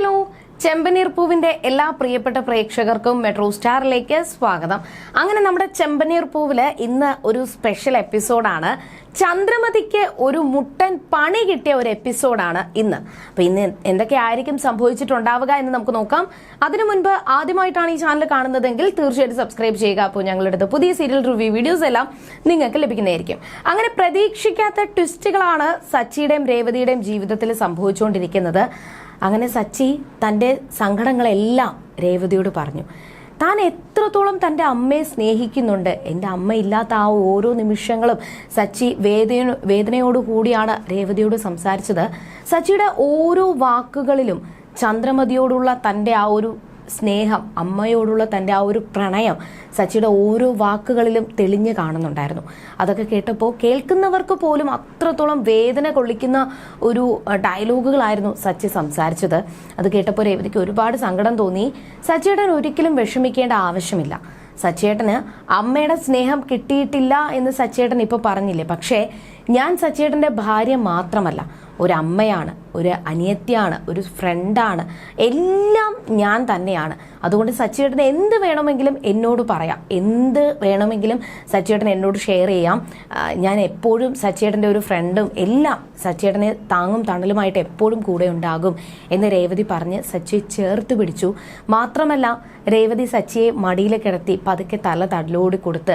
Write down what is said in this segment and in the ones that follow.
Hello ചെമ്പനീർ പൂവിന്റെ എല്ലാ പ്രിയപ്പെട്ട പ്രേക്ഷകർക്കും മെട്രോ സ്റ്റാറിലേക്ക് സ്വാഗതം. അങ്ങനെ നമ്മുടെ ചെമ്പനീർ പൂവിൽ ഇന്ന് ഒരു സ്പെഷ്യൽ എപ്പിസോഡാണ് ചന്ദ്രമതിക്ക് ഒരു മുട്ടൻ പണി കിട്ടിയ ഒരു എപ്പിസോഡാണ് ഇന്ന്. അപ്പൊ ഇന്ന് എന്തൊക്കെയായിരിക്കും സംഭവിച്ചിട്ടുണ്ടാവുക എന്ന് നമുക്ക് നോക്കാം. അതിനു മുൻപ് ആദ്യമായിട്ടാണ് ഈ ചാനൽ കാണുന്നതെങ്കിൽ തീർച്ചയായിട്ടും സബ്സ്ക്രൈബ് ചെയ്യുക. അപ്പോൾ ഞങ്ങളുടെ പുതിയ സീരിയൽ റിവ്യൂ വീഡിയോസ് എല്ലാം നിങ്ങൾക്ക് ലഭിക്കുന്നതായിരിക്കും. അങ്ങനെ പ്രതീക്ഷിക്കാത്ത ട്വിസ്റ്റുകളാണ് സച്ചിയുടെയും രേവതിയുടെയും ജീവിതത്തിൽ സംഭവിച്ചുകൊണ്ടിരിക്കുന്നത്. അങ്ങനെ സച്ചി തന്റെ സങ്കടങ്ങളെല്ലാം രേവതിയോട് പറഞ്ഞു. താൻ എത്രത്തോളം തന്റെ അമ്മയെ സ്നേഹിക്കുന്നുണ്ട്? എന്റെ അമ്മ ഇല്ലാത്ത ആ ഓരോ നിമിഷങ്ങളും സച്ചി വേദന വേദനയോടു കൂടിയാണ് രേവതിയോട് സംസാരിച്ചത്. സച്ചിയുടെ ഓരോ വാക്കുകളിലും ചന്ദ്രമതിയോടുള്ള തന്റെ ആ ഒരു സ്നേഹം അമ്മയോടുള്ള തന്റെ ആ ഒരു പ്രണയം സച്ചിയുടെ ഓരോ വാക്കുകളിലും തെളിഞ്ഞു കാണുന്നുണ്ടായിരുന്നു. അതൊക്കെ കേട്ടപ്പോൾ കേൾക്കുന്നവർക്ക് പോലും അത്രത്തോളം വേദന കൊള്ളിക്കുന്ന ഒരു ഡയലോഗുകളായിരുന്നു സച്ചി സംസാരിച്ചത്. അത് കേട്ടപ്പോൾ രേവതിക്ക് ഒരുപാട് സങ്കടം തോന്നി. സച്ചിയുടെ ഒരിക്കലും വിഷമിക്കേണ്ട ആവശ്യമില്ല. സച്ചേട്ടന് അമ്മയുടെ സ്നേഹം കിട്ടിയിട്ടില്ല എന്ന് സച്ചേട്ടൻ ഇപ്പോൾ പറഞ്ഞില്ലേ? പക്ഷേ ഞാൻ സച്ചേട്ടന്റെ ഭാര്യ മാത്രമല്ല ഒരമ്മയാണ്. ഒരു അനിയത്തിയാണ് ഒരു ഫ്രണ്ടാണ് എല്ലാം ഞാൻ തന്നെയാണ്. അതുകൊണ്ട് സച്ചിയേട്ടന് എന്ത് വേണമെങ്കിലും എന്നോട് പറയാം. എന്ത് വേണമെങ്കിലും സച്ചിയേട്ടൻ എന്നോട് ഷെയർ ചെയ്യാം. ഞാൻ എപ്പോഴും സച്ചിയേട്ടന്റെ ഒരു ഫ്രണ്ടും എല്ലാം സച്ചിയേട്ടനെ താങ്ങും തണലുമായിട്ട് എപ്പോഴും കൂടെ ഉണ്ടാകും എന്ന് രേവതി പറഞ്ഞ് സച്ചി ചേർത്ത് പിടിച്ചു. മാത്രമല്ല രേവതി സച്ചിയെ മടിയിൽ കിടത്തി പതുക്കെ തല തടലോടി കൊടുത്ത്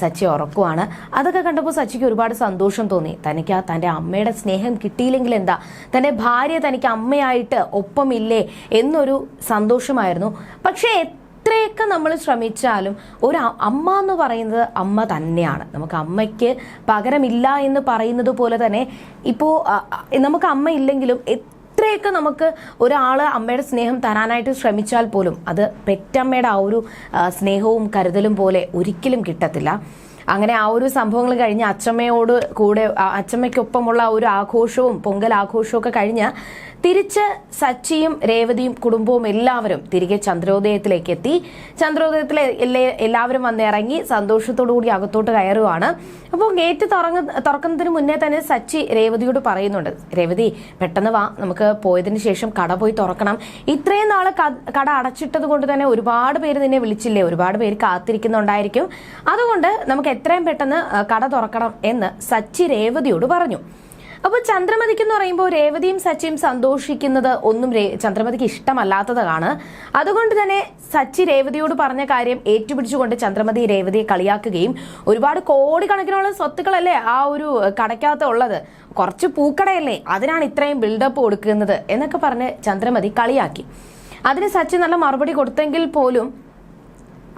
സച്ചി ഉറക്കുവാണ്. അതൊക്കെ കണ്ടപ്പോൾ സച്ചിക്ക് ഒരുപാട് സന്തോഷം തോന്നി. തനിക്ക് ആ തന്റെ അമ്മയുടെ സ്നേഹം കിട്ടിയില്ലെങ്കിൽ എന്താ? തന്റെ ഭാര്യ തനിക്ക് അമ്മയായിട്ട് ഒപ്പമില്ലേ എന്നൊരു സന്തോഷമായിരുന്നു. പക്ഷേ എത്രയൊക്കെ നമ്മൾ ശ്രമിച്ചാലും ഒരു അമ്മ എന്ന് പറയുന്നത് അമ്മ തന്നെയാണ്. നമുക്ക് അമ്മയ്ക്ക് പകരമില്ല എന്ന് പറയുന്നത് പോലെ തന്നെ ഇപ്പോൾ നമുക്ക് അമ്മ ഇല്ലെങ്കിലും എത്രയൊക്കെ നമുക്ക് ഒരാൾ അമ്മയുടെ സ്നേഹം തരാനായിട്ട് ശ്രമിച്ചാൽ പോലും അത് പെറ്റമ്മയുടെ ആ ഒരു സ്നേഹവും കരുതലും പോലെ ഒരിക്കലും കിട്ടത്തില്ല. അങ്ങനെ ആ ഒരു സംഭവങ്ങൾ കഴിഞ്ഞ് അച്ചമ്മയോട് കൂടെ അച്ചമ്മയ്ക്കൊപ്പമുള്ള ഒരു ആഘോഷവും പൊങ്കൽ ആഘോഷവും ഒക്കെ കഴിഞ്ഞ് തിരിച്ച് സച്ചിയും രേവതിയും കുടുംബവും എല്ലാവരും തിരികെ ചന്ദ്രോദയത്തിലേക്ക് എത്തി. ചന്ദ്രോദയത്തിലെ എല്ലാ- എല്ലാവരും വന്ന് ഇറങ്ങി സന്തോഷത്തോടു കൂടി അകത്തോട്ട് കയറുവാണ്. അപ്പോൾ ഗേറ്റ് തുറങ്ങ തുറക്കുന്നതിന് മുന്നേ തന്നെ സച്ചി രേവതിയോട് പറയുന്നുണ്ട് രേവതി പെട്ടെന്ന് വാ നമുക്ക് പോയതിന് ശേഷം കട പോയി തുറക്കണം. ഇത്രയും നാൾ കട അടച്ചിട്ടത് കൊണ്ട് തന്നെ ഒരുപാട് പേര് നിന്നെ വിളിച്ചില്ലേ? ഒരുപാട് പേര് കാത്തിരിക്കുന്നുണ്ടായിരിക്കും. അതുകൊണ്ട് നമുക്ക് എത്രയും പെട്ടെന്ന് കട തുറക്കണം എന്ന് സച്ചി രേവതിയോട് പറഞ്ഞു. അപ്പോൾ ചന്ദ്രമതിക്ക് എന്ന് പറയുമ്പോൾ രേവതിയും സച്ചിയും സന്തോഷിക്കുന്നത് ഒന്നും ചന്ദ്രമതിക്ക് ഇഷ്ടമല്ലാത്തതാണ്. അതുകൊണ്ട് തന്നെ സച്ചി രേവതിയോട് പറഞ്ഞ കാര്യം ഏറ്റുപിടിച്ചുകൊണ്ട് ചന്ദ്രമതി രേവതിയെ കളിയാക്കുകയും ഒരുപാട് കോടിക്കണക്കിനുള്ള സ്വത്തുക്കളല്ലേ ആ ഒരു കടയ്ക്കകത്ത് ഉള്ളത്. കുറച്ച് പൂക്കടയല്ലേ അതിനാണ് ഇത്രയും ബിൽഡപ്പ് കൊടുക്കുന്നത് എന്നൊക്കെ പറഞ്ഞ് ചന്ദ്രമതി കളിയാക്കി. അതിന് സച്ചി നല്ല മറുപടി കൊടുത്തെങ്കിൽ പോലും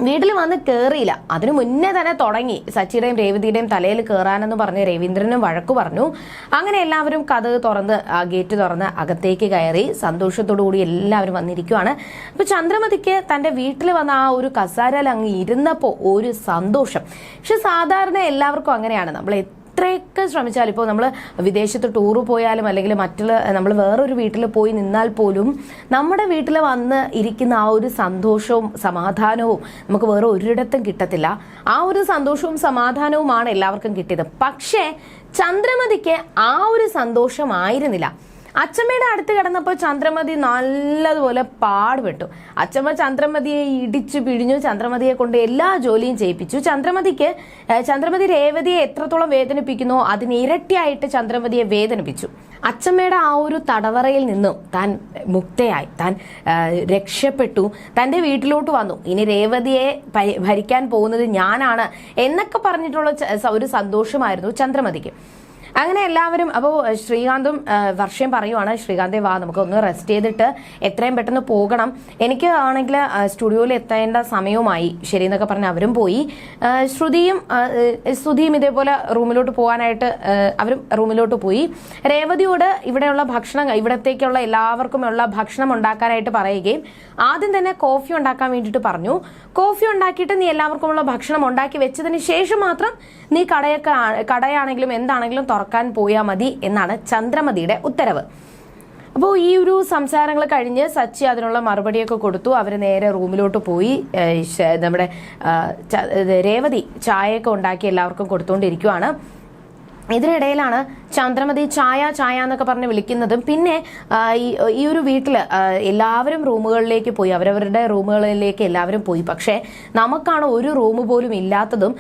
വീട്ടിൽ വന്ന് കയറിയില്ല അതിനു മുന്നേ തന്നെ തുടങ്ങി. സച്ചിയുടെയും രേവതിയുടെയും തലയിൽ കയറാനെന്ന് പറഞ്ഞ് രവീന്ദ്രനും വഴക്കു പറഞ്ഞു. അങ്ങനെ എല്ലാവരും കഥ തുറന്ന് ഗേറ്റ് തുറന്ന് അകത്തേക്ക് കയറി സന്തോഷത്തോടു കൂടി എല്ലാവരും വന്നിരിക്കുവാണ്. അപ്പൊ ചന്ദ്രമതിക്ക് തന്റെ വീട്ടിൽ വന്ന ആ ഒരു കസാരയിൽ അങ്ങ് ഇരുന്നപ്പോൾ ഒരു സന്തോഷം. പക്ഷെ സാധാരണ എല്ലാവർക്കും അങ്ങനെയാണ്. നമ്മൾ എത്രയൊക്കെ ശ്രമിച്ചാലും ഇപ്പോൾ നമ്മൾ വിദേശത്ത് ടൂറ് പോയാലും അല്ലെങ്കിൽ മറ്റുള്ള നമ്മൾ വേറൊരു വീട്ടിൽ പോയി നിന്നാൽ പോലും നമ്മുടെ വീട്ടിൽ വന്ന് ഇരിക്കുന്ന ആ ഒരു സന്തോഷവും സമാധാനവും നമുക്ക് വേറെ ഒരിടത്തും കിട്ടത്തില്ല. ആ ഒരു സന്തോഷവും സമാധാനവുമാണ് എല്ലാവർക്കും കിട്ടിയത്. പക്ഷേ ചന്ദ്രമതിക്ക് ആ ഒരു സന്തോഷമായിരുന്നില്ല അച്ചമ്മയുടെ അടുത്ത് കിടന്നപ്പോൾ ചന്ദ്രമതി നല്ലതുപോലെ പാടുപെട്ടു. അച്ചമ്മ ചന്ദ്രമതിയെ ഇടിച്ചു പിഴിഞ്ഞു ചന്ദ്രമതിയെ കൊണ്ട് എല്ലാ ജോലിയും ചെയ്യിപ്പിച്ചു. ചന്ദ്രമതിക്ക് ചന്ദ്രമതി രേവതിയെ എത്രത്തോളം വേദനിപ്പിക്കുന്നു അതിന് ഇരട്ടിയായിട്ട് ചന്ദ്രമതിയെ വേദനിപ്പിച്ചു. അച്ചമ്മയുടെ ആ ഒരു തടവറയിൽ നിന്നും താൻ മുക്തയായി താൻ രക്ഷപ്പെട്ടു തന്റെ വീട്ടിലോട്ട് വന്നു. ഇനി രേവതിയെ ഭരിക്കാൻ പോകുന്നത് ഞാനാണ് എന്നൊക്കെ പറഞ്ഞിട്ടുള്ള ഒരു സന്തോഷമായിരുന്നു ചന്ദ്രമതിക്ക്. അങ്ങനെ എല്ലാവരും അപ്പോൾ ശ്രീകാന്തും വർഷം വർഷയും പറയുവാണ് ശ്രീകാന്തെ വാ നമുക്ക് ഒന്ന് റെസ്റ്റ് ചെയ്തിട്ട് എത്രയും പെട്ടെന്ന് പോകണം. എനിക്ക് ആണെങ്കിൽ സ്റ്റുഡിയോയിൽ എത്തേണ്ട സമയവുമായി ശരി എന്നൊക്കെ പറഞ്ഞ് അവരും പോയി. ശ്രുതിയും ശ്രുതിയും ഇതേപോലെ റൂമിലോട്ട് പോകാനായിട്ട് അവരും റൂമിലോട്ട് പോയി. രേവതിയോട് ഇവിടെയുള്ള ഭക്ഷണം ഇവിടത്തേക്കുള്ള എല്ലാവർക്കുമുള്ള ഭക്ഷണം ഉണ്ടാക്കാനായിട്ട് പറയുകയും ആദ്യം തന്നെ കോഫി ഉണ്ടാക്കാൻ വേണ്ടിയിട്ട് പറഞ്ഞു. കോഫി ഉണ്ടാക്കിയിട്ട് നീ എല്ലാവർക്കുമുള്ള ഭക്ഷണം ഉണ്ടാക്കി വെച്ചതിന് ശേഷം മാത്രം നീ കടയൊക്കെ കടയാണെങ്കിലും എന്താണെങ്കിലും തുറക്കാൻ പോയാൽ മതി എന്നാണ് ചന്ദ്രമതിയുടെ ഉത്തരവ്. അപ്പോൾ ഈ ഒരു സംസാരങ്ങൾ കഴിഞ്ഞ് സച്ചി അതിനുള്ള മറുപടിയൊക്കെ കൊടുത്തു. അവർ നേരെ റൂമിലോട്ട് പോയി. നമ്മുടെ രേവതി ചായയൊക്കെ ഉണ്ടാക്കി എല്ലാവർക്കും കൊടുത്തുകൊണ്ടിരിക്കുവാണ് ഇതിനിടയിലാണ് ചന്ദ്രമതി ചായ ചായ എന്നൊക്കെ പറഞ്ഞ് വിളിക്കുന്നതും. പിന്നെ ഈ ഒരു വീട്ടിൽ എല്ലാവരും റൂമുകളിലേക്ക് പോയി അവരവരുടെ റൂമുകളിലേക്ക് എല്ലാവരും പോയി. പക്ഷേ നമുക്കാണ് ഒരു റൂം പോലും ഇല്ലാത്തതും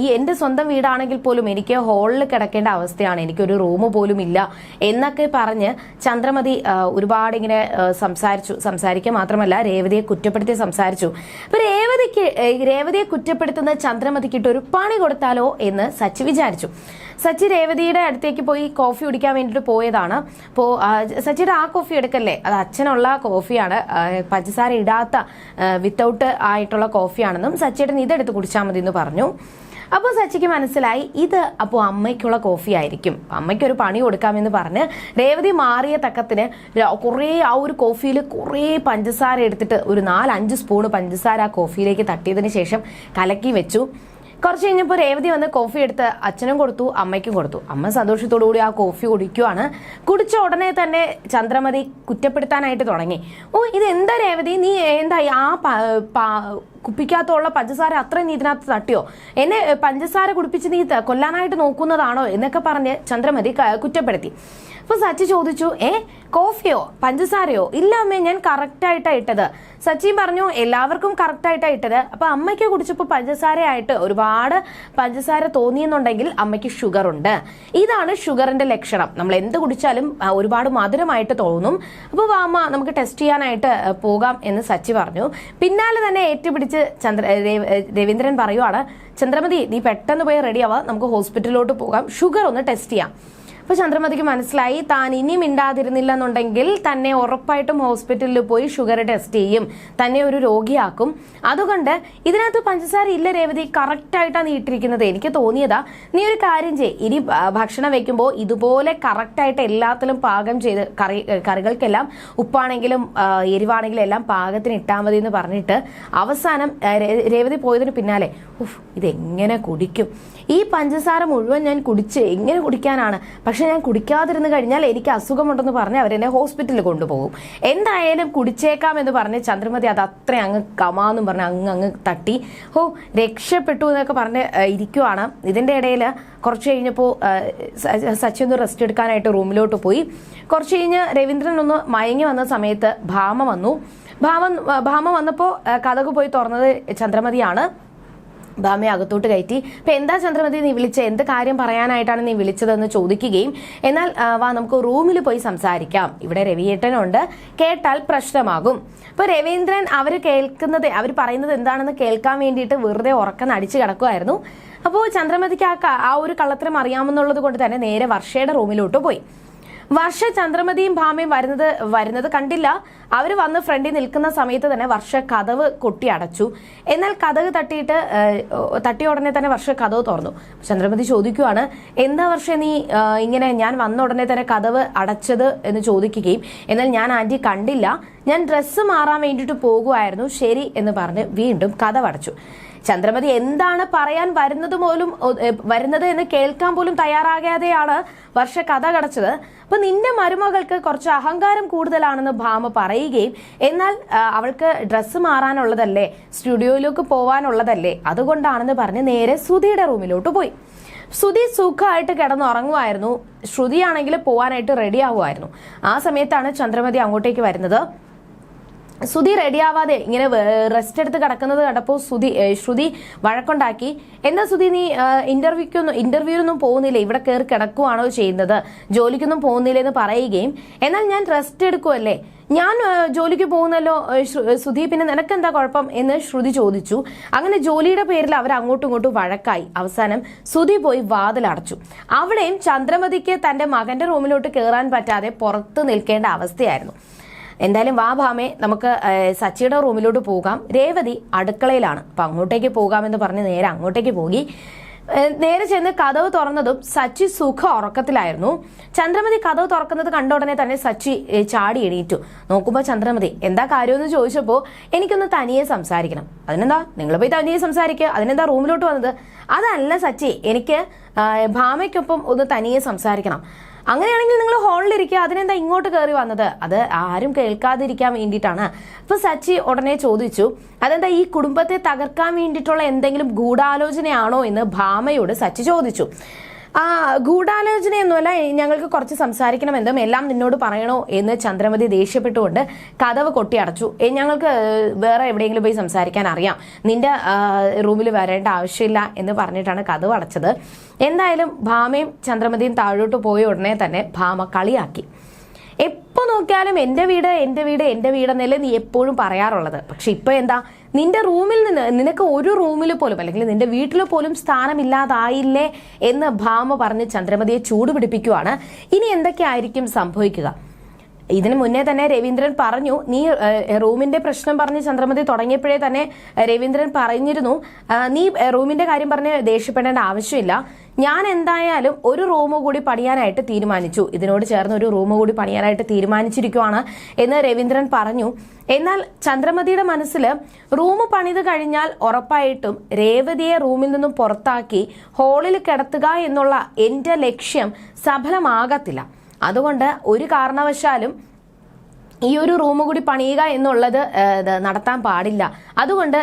ഈ എന്റെ സ്വന്തം വീടാണെങ്കിൽ പോലും എനിക്ക് ഹോളിൽ കിടക്കേണ്ട അവസ്ഥയാണ്. എനിക്കൊരു റൂം പോലും ഇല്ല എന്നൊക്കെ പറഞ്ഞ് ചന്ദ്രമതി ഒരുപാടിങ്ങനെ സംസാരിച്ചു. സംസാരിക്കുക മാത്രമല്ല രേവതിയെ കുറ്റപ്പെടുത്തി സംസാരിച്ചു. അപ്പൊ രേവതിക്ക് രേവതിയെ കുറ്റപ്പെടുത്തുന്ന ചന്ദ്രമതിക്കിട്ട് ഒരു പണി കൊടുത്താലോ എന്ന് സച്ചി വിചാരിച്ചു. സച്ചി രേവതിയുടെ അടുത്തേക്ക് പോയി കോഫി കുടിക്കാൻ വേണ്ടിയിട്ട് പോയതാണ്. അപ്പോൾ സച്ചിയുടെ ആ കോഫി എടുക്കല്ലേ? അത് അച്ഛനുള്ള കോഫിയാണ്. പഞ്ചസാര ഇടാത്ത വിത്തൗട്ട് ആയിട്ടുള്ള കോഫിയാണെന്നും സച്ചിയുടെ ഇതെടുത്ത് കുടിച്ചാൽ മതി എന്ന് പറഞ്ഞു. അപ്പോൾ സച്ചിക്ക് മനസ്സിലായി ഇത് അപ്പോൾ അമ്മയ്ക്കുള്ള കോഫി ആയിരിക്കും അമ്മയ്ക്കൊരു പണി കൊടുക്കാമെന്ന് പറഞ്ഞ് രേവതി മാറിയ തക്കത്തിന് കുറേ ആ ഒരു കോഫിയിൽ കുറേ പഞ്ചസാര എടുത്തിട്ട് ഒരു നാലഞ്ച് സ്പൂണ് പഞ്ചസാര ആ കോഫിയിലേക്ക് തട്ടിയതിന് ശേഷം കലക്കി വെച്ചു. കുറച്ച് കഴിഞ്ഞപ്പോൾ രേവതി വന്ന് കോഫി എടുത്ത് അച്ഛനും കൊടുത്തു അമ്മയ്ക്കും കൊടുത്തു. അമ്മ സന്തോഷത്തോടു കൂടി ആ കോഫി കുടിക്കുവാണ്. കുടിച്ച ഉടനെ തന്നെ ചന്ദ്രമതി കുറ്റപ്പെടുത്താനായിട്ട് തുടങ്ങി. ഓ ഇത് എന്താ രേവതി? നീ എന്താ ആ കുപ്പിക്കകത്തുള്ള പഞ്ചസാര അത്രയും നീ ഇതിനകത്ത് തട്ടിയോ? എന്നെ പഞ്ചസാര കുടിപ്പിച്ച് നീ കൊല്ലാനായിട്ട് നോക്കുന്നതാണോ? എന്നൊക്കെ പറഞ്ഞ് ചന്ദ്രമതി കുറ്റപ്പെടുത്തി. അപ്പൊ സച്ചി ചോദിച്ചു ഏ കോഫിയോ? പഞ്ചസാരയോ? ഇല്ല അമ്മേ ഞാൻ കറക്റ്റായിട്ടാ ഇട്ടത്. സച്ചി പറഞ്ഞു എല്ലാവർക്കും കറക്റ്റായിട്ടാ ഇട്ടത്. അപ്പൊ അമ്മയ്ക്ക് കുടിച്ചപ്പോൾ പഞ്ചസാരയായിട്ട് ഒരുപാട് പഞ്ചസാര തോന്നിയെന്നുണ്ടെങ്കിൽ അമ്മയ്ക്ക് ഷുഗർ ഉണ്ട് ഇതാണ് ഷുഗറിന്റെ ലക്ഷണം. നമ്മൾ എന്ത് കുടിച്ചാലും ഒരുപാട് മധുരമായിട്ട് തോന്നും. അപ്പോൾ വാമ നമുക്ക് ടെസ്റ്റ് ചെയ്യാനായിട്ട് പോകാം എന്ന് സച്ചി പറഞ്ഞു. പിന്നാലെ തന്നെ ഏറ്റുപിടിച്ച് ചന്ദ്ര രവീന്ദ്രൻ പറയുവാണ് ചന്ദ്രമതി നീ പെട്ടെന്ന് പോയി റെഡിയാവാ നമുക്ക് ഹോസ്പിറ്റലിലോട്ട് പോകാം. ഷുഗർ ഒന്ന് ടെസ്റ്റ് ചെയ്യാം. അപ്പൊ ചന്ദ്രമതിക്ക് മനസ്സിലായി താൻ ഇനി മിണ്ടാതിരുന്നില്ല എന്നുണ്ടെങ്കിൽ തന്നെ ഉറപ്പായിട്ടും ഹോസ്പിറ്റലിൽ പോയി ഷുഗർ ടെസ്റ്റ് ചെയ്യും. തന്നെ ഒരു രോഗിയാക്കും. അതുകൊണ്ട് ഇതിനകത്ത് പഞ്ചസാര ഇല്ല രേവതി കറക്റ്റായിട്ടാണ് നീ ഇട്ടിരിക്കുന്നത്. എനിക്ക് തോന്നിയതാ നീ ഒരു കാര്യം ചെയ് ഇനി ഭക്ഷണം വെക്കുമ്പോൾ ഇതുപോലെ കറക്റ്റായിട്ട് എല്ലാത്തിലും പാകം ചെയ്ത് കറി കറികൾക്കെല്ലാം ഉപ്പാണെങ്കിലും എരിവാണെങ്കിലും എല്ലാം പാകത്തിന് ഇട്ടാൽ മതി എന്ന് പറഞ്ഞിട്ട് അവസാനം രേവതി പോയതിന് പിന്നാലെ ഉഫ് ഇതെങ്ങനെ കുടിക്കും? ഈ പഞ്ചസാര മുഴുവൻ ഞാൻ കുടിച്ച് എങ്ങനെ കുടിക്കാനാണ്? പക്ഷെ ഞാൻ കുടിക്കാതിരുന്ന് കഴിഞ്ഞാൽ എനിക്ക് അസുഖമുണ്ടെന്ന് പറഞ്ഞ് അവരെന്നെ ഹോസ്പിറ്റലിൽ കൊണ്ടുപോകും. എന്തായാലും കുടിച്ചേക്കാം എന്ന് പറഞ്ഞ് ചന്ദ്രമതി അത് അത്ര അങ്ങ് കമാന്നും പറഞ്ഞ് അങ്ങ് അങ്ങ് തട്ടി. ഓ രക്ഷപ്പെട്ടു എന്നൊക്കെ പറഞ്ഞ് ഇരിക്കുവാണ്. ഇതിന്റെ ഇടയിൽ കുറച്ച് കഴിഞ്ഞപ്പോൾ സച്ചി ഒന്ന് റെസ്റ്റ് എടുക്കാനായിട്ട് റൂമിലോട്ട് പോയി. കുറച്ച് കഴിഞ്ഞ് രവീന്ദ്രൻ ഒന്ന് മയങ്ങി വന്ന സമയത്ത് ഭാമ വന്നു. ഭാമ ഭാമ വന്നപ്പോൾ കഥക് പോയി തുറന്നത് ചന്ദ്രമതിയാണ്. ഭാമയെ അകത്തോട്ട് കയറ്റി. അപ്പൊ എന്താ ചന്ദ്രമതി നീ വിളിച്ച? എന്ത് കാര്യം പറയാനായിട്ടാണ് നീ വിളിച്ചതെന്ന് ചോദിക്കുകയും എന്നാൽ വാ നമുക്ക് റൂമിൽ പോയി സംസാരിക്കാം. ഇവിടെ രവിയേട്ടനുണ്ട്. കേട്ടാൽ പ്രശ്നമാകും. അപ്പൊ രവീന്ദ്രൻ അവർ കേൾക്കുന്നത് അവർ പറയുന്നത് എന്താണെന്ന് കേൾക്കാൻ വേണ്ടിയിട്ട് വെറുതെ ഉറക്കം അടിച്ചു കിടക്കുമായിരുന്നു അപ്പോൾ ചന്ദ്രമതിക്ക് ആ ഒരു കള്ളത്തരം അറിയാമെന്നുള്ളത് കൊണ്ട് തന്നെ നേരെ വർഷയുടെ റൂമിലോട്ട് പോയി. വർഷ ചന്ദ്രമതിയും ഭാമയും വരുന്നത് വരുന്നത് കണ്ടില്ല. അവർ വന്ന് ഫ്രണ്ടിൽ നിൽക്കുന്ന സമയത്ത് തന്നെ വർഷ കഥവ് കൊട്ടി അടച്ചു. എന്നാൽ കഥവ് തട്ടിയിട്ട് തട്ടിയ ഉടനെ തന്നെ വർഷ കഥവ് തുറന്നു. ചന്ദ്രമതി ചോദിക്കുവാണ് എന്താ വർഷ നീ ഇങ്ങനെ ഞാൻ വന്ന ഉടനെ തന്നെ കഥവ് അടച്ചത്? എന്ന് ചോദിക്കുകയും എന്നാൽ ഞാൻ ആന്റി കണ്ടില്ല. ഞാൻ ഡ്രസ്സ് മാറാൻ വേണ്ടിയിട്ട് പോകുമായിരുന്നു ശരി എന്ന് പറഞ്ഞ് വീണ്ടും കഥവ് അടച്ചു ചന്ദ്രമതി എന്താണ് പറയാൻ വരുന്നത് പോലും വരുന്നത് എന്ന് കേൾക്കാൻ പോലും തയ്യാറാകാതെയാണ് വർഷ കഥ കടച്ചത്. അപ്പൊ നിന്റെ മരുമകൾക്ക് കുറച്ച് അഹങ്കാരം കൂടുതലാണെന്ന് ഭാമ പറയുകയും എന്നാൽ അവൾക്ക് ഡ്രസ്സ് മാറാനുള്ളതല്ലേ സ്റ്റുഡിയോയിലേക്ക് പോവാനുള്ളതല്ലേ അതുകൊണ്ടാണെന്ന് പറഞ്ഞ് നേരെ സുധിയുടെ റൂമിലോട്ട് പോയി. ശ്രുതി സുഖമായിട്ട് കിടന്നുറങ്ങുമായിരുന്നു. ശ്രുതിയാണെങ്കിൽ പോവാനായിട്ട് റെഡി ആവുമായിരുന്നു. ആ സമയത്താണ് ചന്ദ്രമതി അങ്ങോട്ടേക്ക് വരുന്നത്. ശ്രുതി റെഡിയാവാതെ ഇങ്ങനെ റെസ്റ്റ് എടുത്ത് കിടക്കുന്നത് കണ്ടപ്പോൾ ശ്രുതി ശ്രുതി വഴക്കുണ്ടാക്കി. എന്താ ശ്രുതി നീ ഇന്റർവ്യൂക്കൊന്നും ഇന്റർവ്യൂവിനൊന്നും പോകുന്നില്ല? ഇവിടെ കയറി കിടക്കുവാണോ ചെയ്യുന്നത്? ജോലിക്കൊന്നും പോകുന്നില്ല എന്ന് പറയുകയും എന്നാൽ ഞാൻ റെസ്റ്റ് എടുക്കുമല്ലേ ഞാൻ ജോലിക്ക് പോകുന്നല്ലോ ശ്രുതി. പിന്നെ നിനക്കെന്താ കുഴപ്പം? എന്ന് ശ്രുതി ചോദിച്ചു. അങ്ങനെ ജോലിയുടെ പേരിൽ അവർ അങ്ങോട്ടും ഇങ്ങോട്ടും വഴക്കായി. അവസാനം ശ്രുതി പോയി വാതിലടച്ചു. അവിടെയും ചന്ദ്രമതിക്ക് തന്റെ മകന്റെ റൂമിലോട്ട് കയറാൻ പറ്റാതെ പുറത്ത് നിൽക്കേണ്ട അവസ്ഥയായിരുന്നു. എന്തായാലും വാ ഭാമേ നമുക്ക് സച്ചിയുടെ റൂമിലോട്ട് പോകാം. രേവതി അടുക്കളയിലാണ്. അപ്പൊ അങ്ങോട്ടേക്ക് പോകാമെന്ന് പറഞ്ഞ് നേരെ അങ്ങോട്ടേക്ക് പോകി. നേരെ ചെന്ന് കഥവ് തുറന്നതും സച്ചി സുഖ ഉറക്കത്തിലായിരുന്നു. ചന്ദ്രമതി കഥവ് തുറക്കുന്നത് കണ്ട ഉടനെ തന്നെ സച്ചി ചാടി എണീറ്റു. നോക്കുമ്പോൾ ചന്ദ്രമതി എന്താ കാര്യമെന്ന് ചോദിച്ചപ്പോൾ എനിക്കൊന്ന് തനിയെ സംസാരിക്കണം. അതിനെന്താ? നിങ്ങൾ പോയി തനിയെ സംസാരിക്കുക അതിനെന്താ റൂമിലോട്ട് വന്നത്? അതല്ല സച്ചി എനിക്ക് ഭാമയ്ക്കൊപ്പം ഒന്ന് തനിയെ സംസാരിക്കണം. അങ്ങനെയാണെങ്കിൽ നിങ്ങൾ ഹോളിലിരിക്കുക അതിനെന്താ ഇങ്ങോട്ട് കയറി വന്നത്? അത് ആരും കേൾക്കാതിരിക്കാൻ വേണ്ടിയിട്ടാണ്. അപ്പൊ സച്ചി ഉടനെ ചോദിച്ചു അതെന്താ ഈ കുടുംബത്തെ തകർക്കാൻ വേണ്ടിയിട്ടുള്ള എന്തെങ്കിലും ഗൂഢാലോചനയാണോ? എന്ന് ഭാമയോട് സച്ചി ചോദിച്ചു. ആ ഗൂഢാലോചനയൊന്നുമല്ല. ഞങ്ങൾക്ക് കുറച്ച് സംസാരിക്കണമെന്നും എല്ലാം നിന്നോട് പറയണോ എന്ന് ചന്ദ്രമതി ദേഷ്യപ്പെട്ടുകൊണ്ട് കഥവ് കൊട്ടിയടച്ചു "ഏ, ഞങ്ങൾക്ക് വേറെ എവിടെയെങ്കിലും പോയി സംസാരിക്കാൻ അറിയാം. നിന്റെ റൂമിൽ വരേണ്ട ആവശ്യമില്ല എന്ന് പറഞ്ഞിട്ടാണ് കഥവ് അടച്ചത്. എന്തായാലും ഭാമയും ചന്ദ്രമതിയും താഴോട്ട് പോയ ഉടനെ തന്നെ ഭാമ കളിയാക്കി. എപ്പോൾ നോക്കിയാലും എന്റെ വീട് എന്റെ വീട് എന്റെ വീടെന്നല്ലേ നീ എപ്പോഴും പറയാറുള്ളത്. പക്ഷെ ഇപ്പൊ എന്താ? നിന്റെ റൂമിൽ നിന്ന് നിനക്ക് ഒരു റൂമിൽ പോലും അല്ലെങ്കിൽ നിന്റെ വീട്ടിൽ പോലും സ്ഥാനമില്ലാതായില്ലേ എന്ന് ഭാമ പറഞ്ഞ് ചന്ദ്രമതിയെ ചൂടുപിടിപ്പിക്കുവാണ്. ഇനി എന്തൊക്കെയായിരിക്കും സംഭവിക്കുക? ഇതിന് മുന്നേ തന്നെ രവീന്ദ്രൻ പറഞ്ഞു നീ റൂമിന്റെ പ്രശ്നം പറഞ്ഞ് ചന്ദ്രമതി തുടങ്ങിയപ്പോഴേ തന്നെ രവീന്ദ്രൻ പറഞ്ഞിരുന്നു നീ റൂമിന്റെ കാര്യം പറഞ്ഞ് ദേഷ്യപ്പെടേണ്ട ആവശ്യമില്ല. ഞാൻ എന്തായാലും ഒരു റൂം കൂടി പണിയാനായിട്ട് തീരുമാനിച്ചു. ഇതിനോട് ചേർന്ന് ഒരു റൂം കൂടി പണിയാനായിട്ട് തീരുമാനിച്ചിരിക്കുവാണ് എന്ന് രവീന്ദ്രൻ പറഞ്ഞു. എന്നാൽ ചന്ദ്രമതിയുടെ മനസ്സിൽ റൂം പണിത് കഴിഞ്ഞാൽ ഉറപ്പായിട്ടും രേവതിയെ റൂമിൽ നിന്നും പുറത്താക്കി ഹോളിൽ കിടത്തുക എന്നുള്ള എന്റെ ലക്ഷ്യം സഫലമാകത്തില്ല. അതുകൊണ്ട് ഒരു കാരണവശാലും ഈ ഒരു റൂം കൂടി പണിയുക എന്നുള്ളത് നടത്താൻ പാടില്ല. അതുകൊണ്ട്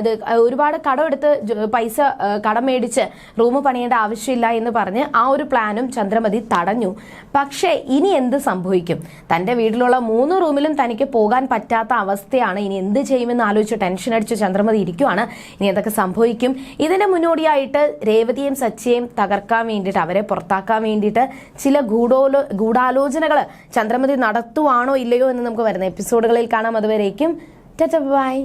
ഇത് ഒരുപാട് കടമെടുത്ത് പൈസ കടം മേടിച്ച് റൂം പണിയേണ്ട ആവശ്യമില്ല എന്ന് പറഞ്ഞ് ആ ഒരു പ്ലാനും ചന്ദ്രമതി തടഞ്ഞു. പക്ഷേ ഇനി എന്ത് സംഭവിക്കും? തന്റെ വീട്ടിലുള്ള മൂന്ന് റൂമിലും തനിക്ക് പോകാൻ പറ്റാത്ത അവസ്ഥയാണ്. ഇനി എന്ത് ചെയ്യുമെന്ന് ആലോചിച്ച് ടെൻഷൻ അടിച്ച് ചന്ദ്രമതി ഇരിക്കുവാണ്. ഇനി എന്തൊക്കെ സംഭവിക്കും? ഇതിന്റെ മുന്നോടിയായിട്ട് രേവതിയും സച്ചിയെയും തകർക്കാൻ വേണ്ടിയിട്ട് അവരെ പുറത്താക്കാൻ വേണ്ടിയിട്ട് ചില ഗൂഢോലോ ഗൂഢാലോചനകൾ ചന്ദ്രമതി നടത്തുവാണോ ഇല്ലയോ എന്ന് നമുക്ക് വരുന്ന എപ്പിസോഡുകളിൽ കാണാം. അതുവരേക്കും ബൈ.